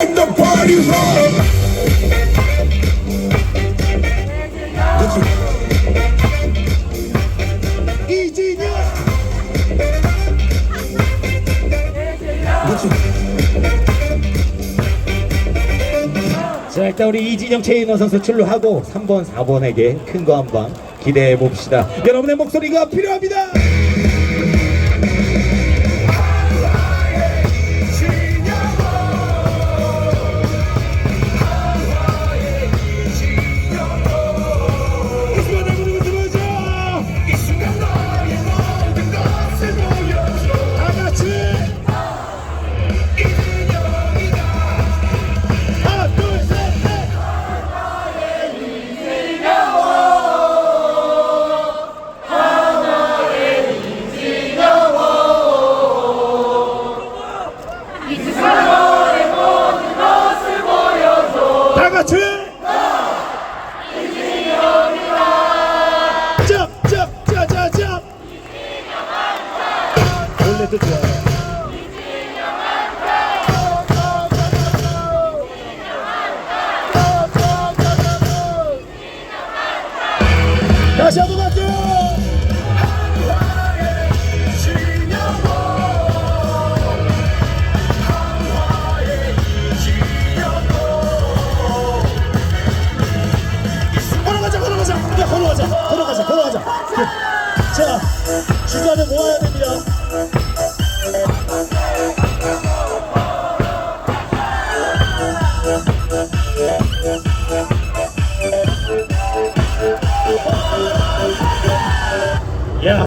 The. 자 일단 우리 이진영 최인호 선수 출루하고 3번 4번에게 큰 거 한 방 기대해 봅시다 여러분의 목소리가 필요합니다 좋아요. 다시 한번 할게요. 걸어가자 걸어가자 야 걸어가자 걸어가자 자 주자를 모아야 됩니다 yeah, yeah, yeah.